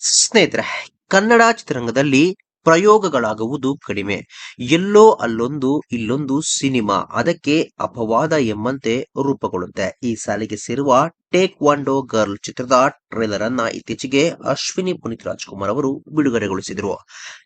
ಸ್ನೇಹಿತರೆ ಕನ್ನಡ ಚಿತ್ರರಂಗದಲ್ಲಿ ಪ್ರಯೋಗಗಳಾಗುವುದು ಕಡಿಮೆ. ಎಲ್ಲೋ ಅಲ್ಲೊಂದು ಇಲ್ಲೊಂದು ಸಿನಿಮಾ. ಅದಕ್ಕೆ ಅಪವಾದ ಎಂಬಂತೆ ರೂಪುಗೊಳ್ಳುತ್ತೆ. ಈ ಸಾಲಿಗೆ ಸೇರುವ ಟೇಕ್ ವಾಂಡೋ ಗರ್ಲ್ ಚಿತ್ರದ ಟ್ರೇಲರ್ ಅನ್ನ ಇತ್ತೀಚೆಗೆ ಅಶ್ವಿನಿ ಪುನೀತ್ ರಾಜ್ಕುಮಾರ್ ಅವರು ಬಿಡುಗಡೆಗೊಳಿಸಿದ್ರು.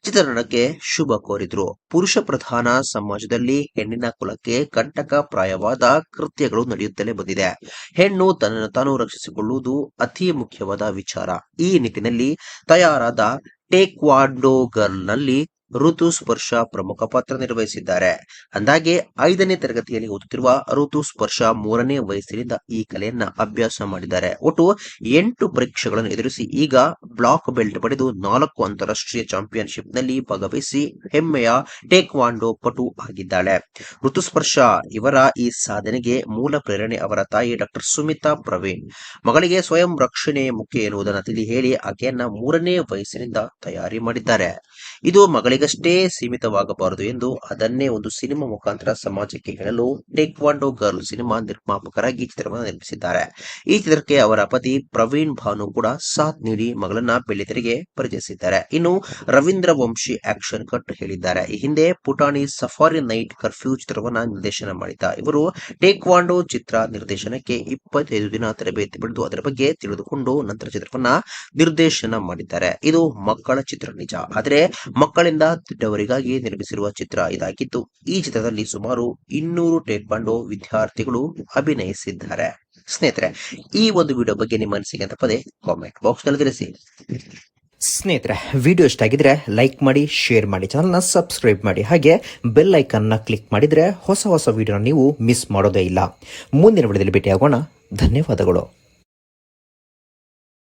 ಚಿತ್ರತಂಡಕ್ಕೆ ಶುಭ ಕೋರಿದ್ರು. ಪುರುಷ ಪ್ರಧಾನ ಸಮಾಜದಲ್ಲಿ ಹೆಣ್ಣಿನ ಕುಲಕ್ಕೆ ಕಂಟಕ ಪ್ರಾಯವಾದ ಕೃತ್ಯಗಳು ನಡೆಯುತ್ತಲೇ ಬಂದಿದೆ. ಹೆಣ್ಣು ತನ್ನನ್ನು ತಾನು ರಕ್ಷಿಸಿಕೊಳ್ಳುವುದು ಅತಿ ಮುಖ್ಯವಾದ ವಿಚಾರ. ಈ ನಿಟ್ಟಿನಲ್ಲಿ ತಯಾರಾದ ಟೇಕ್ವಾಂಡೋ ಗರ್ಲ್ನಲ್ಲಿ ಋತು ಸ್ಪರ್ಶ ಪ್ರಮುಖ ಪಾತ್ರ ನಿರ್ವಹಿಸಿದ್ದಾರೆ. ಅಂದಾಗೆ ಐದನೇ ತರಗತಿಯಲ್ಲಿ ಓದುತ್ತಿರುವ ಋತು ಸ್ಪರ್ಶ ಮೂರನೇ ವಯಸ್ಸಿನಿಂದ ಈ ಕಲೆಯನ್ನ ಅಭ್ಯಾಸ ಮಾಡಿದ್ದಾರೆ. ಒಟ್ಟು ಎಂಟು ಪರೀಕ್ಷೆಗಳನ್ನು ಎದುರಿಸಿ ಈಗ ಬ್ಲಾಕ್ ಬೆಲ್ಟ್ ಪಡೆದು ನಾಲ್ಕು ಅಂತಾರಾಷ್ಟ್ರೀಯ ಚಾಂಪಿಯನ್ಶಿಪ್ನಲ್ಲಿ ಭಾಗವಹಿಸಿ ಹೆಮ್ಮೆಯ ಟೇಕ್ವಾಂಡೋ ಪಟು ಆಗಿದ್ದಾಳೆ. ಋತುಸ್ಪರ್ಶ ಇವರ ಈ ಸಾಧನೆಗೆ ಮೂಲ ಪ್ರೇರಣೆ ಅವರ ತಾಯಿ ಡಾಕ್ಟರ್ ಸುಮಿತಾ ಪ್ರವೀಣ್. ಮಗಳಿಗೆ ಸ್ವಯಂ ರಕ್ಷಣೆ ಮುಖ್ಯ ಎನ್ನುವುದನ್ನು ತಿಳಿ ಹೇಳಿ ಆಕೆಯನ್ನ ಮೂರನೇ ವಯಸ್ಸಿನಿಂದ ತಯಾರಿ ಮಾಡಿದ್ದಾರೆ. ಇದು ಮಗಳಿಗಷ್ಟೇ ಸೀಮಿತವಾಗಬಾರದು ಎಂದು ಅದನ್ನೇ ಒಂದು ಸಿನಿಮಾ ಮುಖಾಂತರ ಸಮಾಜಕ್ಕೆ ಹೇಳಲು ಟೇಕ್ವಾಂಡೋ ಗರ್ಲ್ ಸಿನಿಮಾ ನಿರ್ಮಾಪಕರಾಗಿ ಚಿತ್ರವನ್ನು ನಿರ್ಮಿಸಿದ್ದಾರೆ. ಈ ಚಿತ್ರಕ್ಕೆ ಅವರ ಪತಿ ಪ್ರವೀಣ್ ಭಾನು ಕೂಡ ಸಾಥ್ ನೀಡಿ ಮಗಳನ್ನ ಬೆಳ್ಳಿತೆರೆಗೆ ಪರಿಚಯಿಸಿದ್ದಾರೆ. ಇನ್ನು ರವೀಂದ್ರ ವಂಶಿ ಆಕ್ಷನ್ ಕಟ್ ಹೇಳಿದ್ದಾರೆ. ಈ ಹಿಂದೆ ಪುಟಾಣಿ ಸಫಾರಿ ನೈಟ್ ಕರ್ಫ್ಯೂ ಚಿತ್ರವನ್ನ ನಿರ್ದೇಶನ ಮಾಡಿದ್ದ ಇವರು ಟೇಕ್ವಾಂಡೋ ಚಿತ್ರ ನಿರ್ದೇಶನಕ್ಕೆ ಇಪ್ಪತ್ತೈದು ದಿನ ತರಬೇತಿ ಪಡೆದು ಅದರ ಬಗ್ಗೆ ತಿಳಿದುಕೊಂಡು ನಂತರ ಚಿತ್ರವನ್ನ ನಿರ್ದೇಶನ ಮಾಡಿದ್ದಾರೆ. ಇದು ಮಕ್ಕಳ ಚಿತ್ರ ನಿಜ. ಆದರೆ ಮಕ್ಕಳಿಂದ ದೊಡ್ಡವರಿಗಾಗಿ ನಿರ್ಮಿಸಿರುವ ಚಿತ್ರ ಇದಾಗಿದ್ದು, ಈ ಚಿತ್ರದಲ್ಲಿ ಸುಮಾರು ಇನ್ನೂರು ಟೇಕ್ವಾಂಡೋ ವಿದ್ಯಾರ್ಥಿಗಳು ಅಭಿನಯಿಸಿದ್ದಾರೆ. ಸ್ನೇಹಿತರೆ, ಈ ಒಂದು ವಿಡಿಯೋ ಬಗ್ಗೆ ನಿಮ್ಮ ಅನಿಸಿಕೆ ಅಂತ ಪದೇ ಕಾಮೆಂಟ್ ಬಾಕ್ಸ್ನಲ್ಲಿ ತಿಳಿಸಿ. ಸ್ನೇಹಿತರೆ, ವಿಡಿಯೋ ಇಷ್ಟ ಆಗಿದ್ರೆ ಲೈಕ್ ಮಾಡಿ, ಶೇರ್ ಮಾಡಿ, ಚಾನಲ್ನ ಸಬ್ಸ್ಕ್ರೈಬ್ ಮಾಡಿ, ಹಾಗೆ ಬೆಲ್ ಐಕನ್ನ ಕ್ಲಿಕ್ ಮಾಡಿದ್ರೆ ಹೊಸ ಹೊಸ ವಿಡಿಯೋನ ನೀವು ಮಿಸ್ ಮಾಡೋದೇ ಇಲ್ಲ. ಮುಂದಿನ ವಿಡಿಯೋದಲ್ಲಿ ಭೇಟಿಯಾಗೋಣ. ಧನ್ಯವಾದಗಳು.